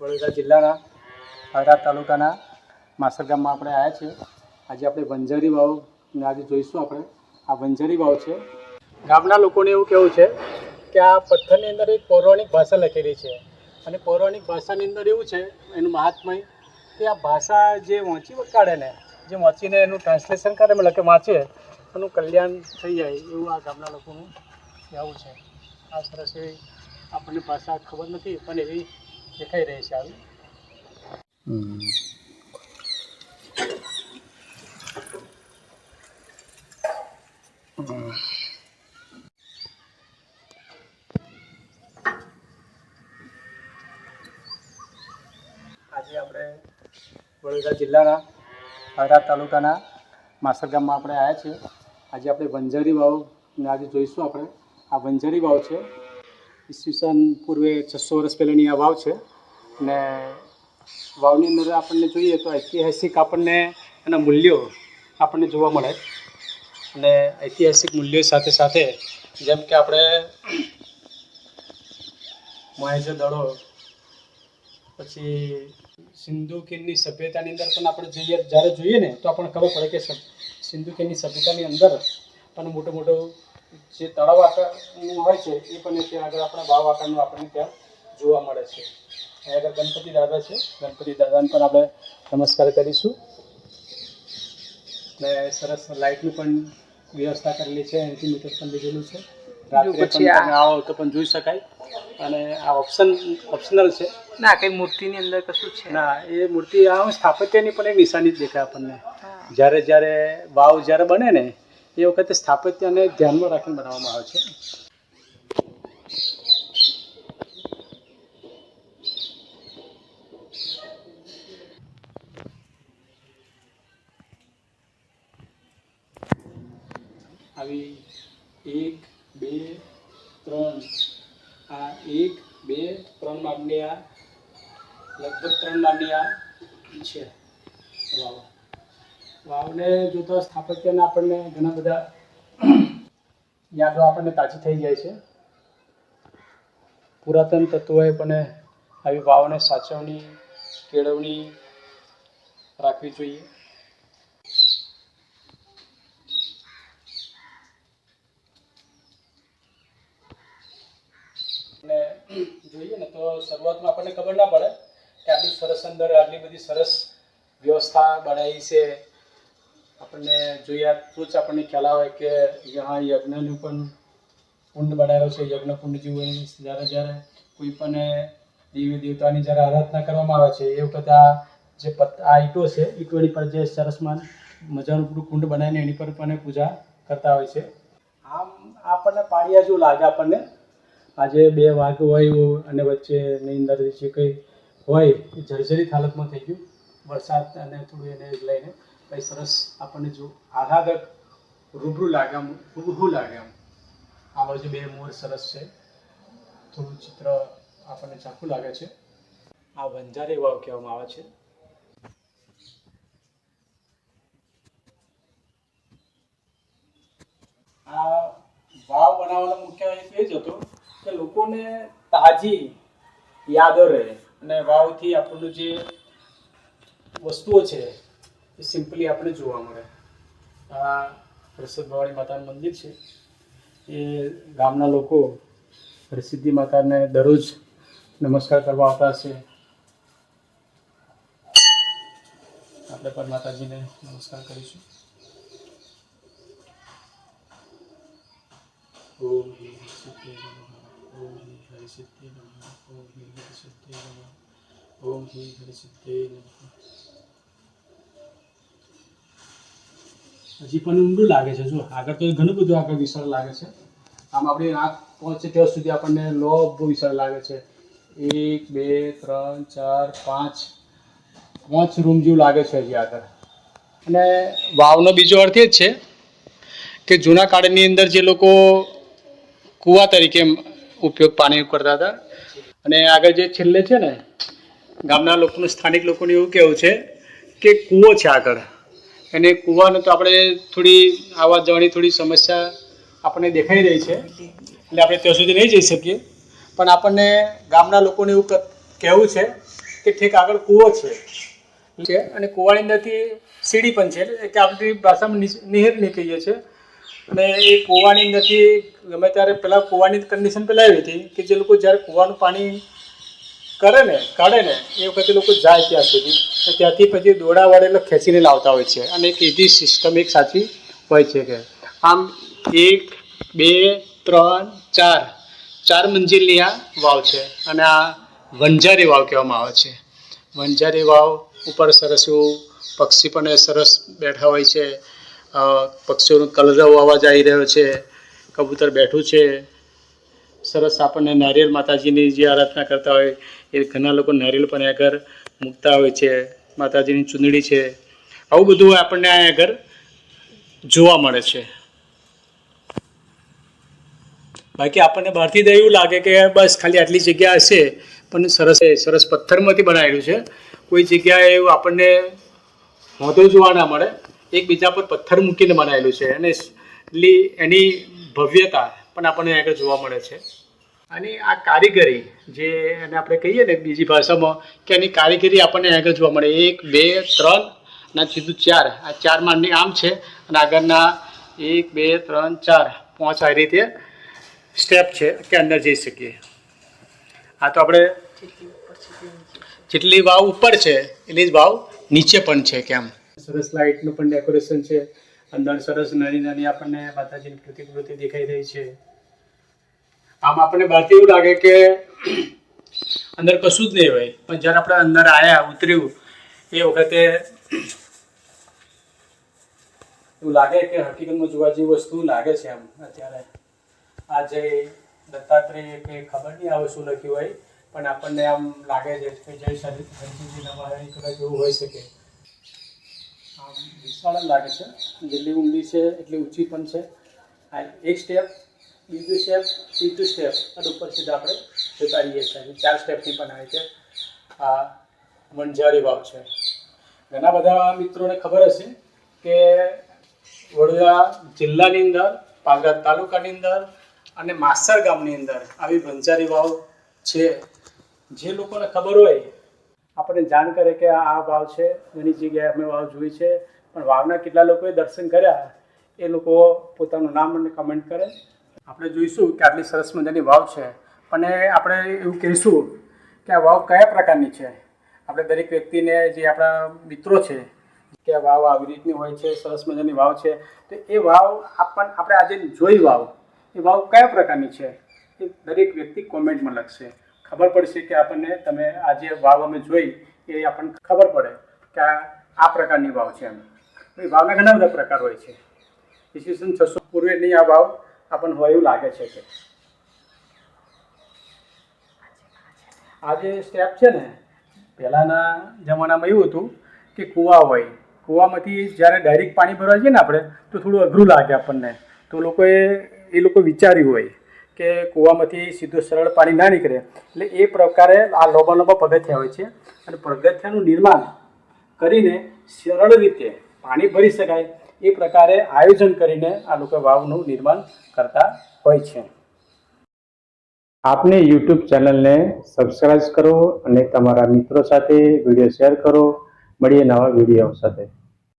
વડોદરા જિલ્લાના હળરાદ તાલુકાના માસર ગામમાં આપણે આવ્યા છીએ. આજે આપણે બંજારી વાવને આજે જોઈશું આપણે. આ વંજરી વાવ છે. ગામના લોકોને એવું કહેવું છે કે આ પથ્થરની અંદર એક પૌરાણિક ભાષા લખેલી છે. અને પૌરાણિક ભાષાની અંદર એવું છે, એનું મહાત્મય, કે આ ભાષા જે વાંચી કાઢે ને, જે વાંચીને એનું ટ્રાન્સલેશન કરે એમ લખે વાંચે, એનું કલ્યાણ થઈ જાય એવું આ ગામના લોકોનું કહેવું છે. આ સરસ એવી આપણને ભાષા ખબર નથી, પણ એવી દેખાઈ રહી છે આવી. આજે આપણે વડોદરા જિલ્લાના હળરાદ તાલુકાના માસર ગામમાં આપણે આવ્યા છીએ. આજે આપણે વંજારી વાવ આજે જોઈશું આપણે. આ વંજારી વાવ છે. ઈસવીસન પૂર્વે છસો વર્ષ પહેલાંની આ વાવ છે. અને વાવની અંદર આપણને જોઈએ તો ઐતિહાસિક આપણને એના મૂલ્યો આપણને જોવા મળે. અને ઐતિહાસિક મૂલ્યો સાથે સાથે જેમ કે આપણે મોહેજો દડો, પછી સિંધુ ખીણની સભ્યતાની અંદર પણ આપણે જોઈએ, જ્યારે જોઈએ ને તો આપણને ખબર પડે કે સિંધુ ખીણની સભ્યતાની અંદર પણ મોટું મોટું જે તળાવ આકારનું હોય છે, એ પણ ત્યાં આગળ આપણે વાવ આકારનું આપણને ત્યાં જોવા મળે છે. આગળ ગણપતિ દાદા છે. ગણપતિ દાદાને પણ આપણે નમસ્કાર કરીશું. ને સરસ લાઇટની પણ વ્યવસ્થા કરેલી છે. એન્ટી મીટર પણ લીધેલું છે. રાત્રે પછી આવો તો પણ જોઈ શકાય. અને આ ઓપ્શન ઓપ્શનલ છે. ના કઈ મૂર્તિની અંદર કશું છે? ના એ મૂર્તિ આ સ્થાપત્યની પણ એક નિશાની જ દેખાય આપણને. જ્યારે જ્યારે વાવ જ્યારે બને ને એ વખતે સ્થાપત્યને ધ્યાનમાં રાખીને બનાવવામાં આવે છે આવી એક બે ત્રણ આ એક, બે, ત્રણ માળની આ, લગભગ ત્રણ માળની આ છે. વાવ. વાવને જોતા સ્થાપત્યના આપણને ઘણા બધા યાદો આપણને તાજી થઈ જાય છે. પુરાતન તત્વોએ પણ આવી વાવને સાચવણી, કેળવણી રાખવી જોઈએ. અને જોઈએ ને તો શરૂઆતમાં આપણને ખબર ના પડે કે આટલી સરસ અંદર આટલી બધી સરસ વ્યવસ્થા બનાવી છે. આપણને જોઈએ તો જ આપણને ખ્યાલ આવે કે અહીંયા યજ્ઞનું પણ કુંડ બનાવ્યો છે. યજ્ઞ કુંડ જેવું એની જ્યારે જ્યારે કોઈ પણ દેવી દેવતાની જ્યારે આરાધના કરવામાં આવે છે, એ વખતે આ જે પત, આ ઈટો છે, ઈટોની પર જે સરસમાં મજાનું પૂરું કુંડ બનાવીને એની પર પણ પૂજા કરતા હોય છે. આમ આપણને પાળિયા જેવું લાગે આપણને. આજે બે વાઘ હોય અને વચ્ચેની અંદર જે કંઈ હોય, એ જર્જરિત હાલતમાં થઈ ગયું. વરસાદ અને થોડું એને લઈને કંઈ સરસ આપણને જો આહલાદક રૂબરૂ લાગે આમ રૂબરૂ લાગે આમ આ બાજુ બે મોર સરસ છે. થોડું ચિત્ર આપણને ચાખું લાગે છે. આ વંજારે વાવ કહેવામાં આવે છે. આ વાવ બનાવવાનો મુખ્ય હેતુ એ જ હતો લોકોને તાજી યાદો રહે અને વાવથી આપણનું જે વસ્તુઓ છે એ સિમ્પલી આપણે જોવા મળે. આ પ્રસિદ્ધ ભવાની માતાનું મંદિર છે. એ ગામના લોકો પ્રસિદ્ધિ માતાને દરરોજ નમસ્કાર કરવા આવતા છે આપણે પણ માતાજીને નમસ્કાર કરીશું. ઓમ હજી પણ ઊંડું લાગે છે, જો. આગળ તો ઘણું બધું આગળ વિશાળ લાગે છે. આમ આપણી આંખ પહોંચે ત્યાં સુધી આપણને લો બહુ વિશાળ લાગે છે. એક, બે, ત્રણ, ચાર, પાંચ પાંચ રૂમ જેવું લાગે છે હજી આગળ. અને વાવનો બીજો અર્થ એ જ છે કે જૂના કાળની અંદર જે લોકો કૂવા તરીકે ઉપયોગ પાણી કરતા હતા. અને આગળ જે છેલ્લે છે ને, ગામના લોકોનું, સ્થાનિક લોકોનું એવું કહેવું છે કે કૂવો છે આગળ. અને કૂવાનું તો આપણે થોડી આવવા જવાની થોડી સમસ્યા આપણને દેખાઈ રહી છે. એટલે આપણે ત્યાં સુધી નહીં જઈ શકીએ. પણ આપણને ગામના લોકોને એવું કહેવું છે કે ઠેક આગળ કૂવો છે. છે. અને કૂવાની અંદરથી સીડી પણ છે. એટલે કે આપણી ભાષામાં નિસ- નીકળીએ છીએ. અને એ કૂવાની નથી, ગમે ત્યારે પહેલાં કૂવાની કન્ડિશન પહેલાં આવી હતી કે જે લોકો જ્યારે કૂવાનું પાણી કરે ને, કાઢે ને, એ વખતે લોકો જાય ત્યાં સુધી. ત્યાંથી પછી દોડા વાળેલો ખેંચીને લાવતા હોય છે. અને એક એવી સિસ્ટમ એક સાચી હોય છે કે. આમ એક, બે, ત્રણ, ચાર. ચાર મંજિલની આ વાવ છે. અને આ વંજારી વાવ કહેવામાં આવે છે. વંજારી વાવ ઉપર સરસ એવું પક્ષી પણ સરસ બેઠા હોય છે. પક્ષીઓનો કલરવ અવાજ આવી રહ્યો છે. કબૂતર બેઠું છે. સરસ આપણને નારિયેળ માતાજીની જે આરાધના કરતા હોય એ ઘણા લોકો નારિયેળ પણ આગળ મૂકતા હોય છે. માતાજીની ચૂંદડી છે. આવું બધું આપણને આ આગળ જોવા મળે છે. બાકી આપણને બહારથી તો એવું લાગે કે બસ ખાલી આટલી જગ્યા હશે, પણ સરસ સરસ પથ્થરમાંથી બનાવેલું છે. કોઈ જગ્યાએ એવું આપણને હોદો જોવા ના મળે. એકબીજા પર પથ્થર મૂકીને બનાવેલું છે અને એટલી એની ભવ્યતા પણ આપણને આગળ જોવા મળે છે. અને આ કારીગરી જે એને આપણે કહીએ ને બીજી ભાષામાં કે એની કારીગરી આપણને આગળ જોવા મળે. એક બે ત્રણ ના સીધું ચાર. આ ચાર માળની આમ છે અને આગળના એક બે ત્રણ ચાર. પાંચ આ રીતે સ્ટેપ છે કે અંદર જઈ શકીએ. આ તો આપણે જેટલી વાવ ઉપર છે એટલી જ વાવ નીચે પણ છે કેમ સરસ લાઇટનું પણ ડેકોરેશન છે. અંદર સરસ નાની નાની આપણને માતાજીની પ્રતિકૃતિ દેખાઈ રહી છે. આમ આપણને બહારથી એવું લાગે કે અંદર કશું જ નહીં હોય. પણ જ્યારે આપણે અંદર આયા, ઉતર્યું, એ વખતે એવું લાગે કે હકીકતમાં જોવા જેવી વસ્તુ લાગે છે એમ અત્યારે. આ જે દત્તાત્રેય કે ખબર નહીં આવે શું લખ્યું હોય, પણ આપણને આમ લાગે છે કે જય હરજીજી એ કદાચ એવું હોઈ શકે. આમ વિશાળ લાગે છે. જેટલી ઊંડી છે, એટલી ઊંચી પણ છે. આ એક સ્ટેપ બીજું સ્ટેપ ત્રીજું સ્ટેપ અને ઉપર સીધા આપણે ઉતારીએ છીએ. ચાર સ્ટેપની પણ આવે છે આ વંજારી વાવ છે. ઘણા બધા મિત્રોને ખબર હશે કે વડોદરા જિલ્લાની અંદર પાલઘર તાલુકાની અંદર અને માસર ગામની અંદર આવી વંજારી વાવ છે. જે લોકોને ખબર હોય આપણને જાણ કરે કે આ વાવ છે, ઘણી જગ્યાએ અમે વાવ જોઈ છે. પણ વાવના કેટલા લોકોએ દર્શન કર્યા, એ લોકો પોતાનું નામ અને કમેન્ટ કરે. આપણે જોઈશું કે આટલી સરસ મજાની વાવ છે. અને આપણે એવું કહીશું કે આ વાવ કયા પ્રકારની છે? આપણે દરેક વ્યક્તિને, જે આપણા મિત્રો છે, કે વાવ આવી રીતની હોય છે, સરસ મજાની વાવ છે. તો એ વાવ આપણ, આપણે આજે જોઈ વાવ. એ વાવ કયા પ્રકારની છે? એ દરેક વ્યક્તિ કોમેન્ટમાં લખશે. ખબર પડશે કે આપણને તમે આ જે વાવ અમે જોઈ, એ આપણને ખબર પડે કે આ આ પ્રકારની વાવ છે એમ. વાવના ઘણા બધા પ્રકાર હોય છે. ઈસવીસન છસો પૂર્વેની આ વાવ આપણને હોય એવું લાગે છે કે. આ જે સ્ટેપ છે ને, પહેલાંના જમાનામાં એવું હતું કે કૂવા હોય. કૂવામાંથી જ્યારે ડાયરેક્ટ પાણી ભરવા જઈએ ને આપણે, તો થોડું અઘરું લાગે આપણને. તો લોકોએ એ લોકો વિચાર્યું હોય કે કૂવામાંથી સીધું સરળ પાણી ના નીકળે. એટલે એ પ્રકારે આ લોબા લોબા પગથિયા હોય છે. અને પગથિયાનું નિર્માણ કરીને સરળ રીતે પાણી ભરી શકાય. એ પ્રકારે આયોજન કરીને આ લોકો વાવનું નિર્માણ કરતા હોય છે. આપને યુટ્યુબ ચેનલને સબસ્ક્રાઇબ કરો અને તમારા મિત્રો સાથે વીડિયો શેર કરો. મળીએ નવા વીડિયો સાથે.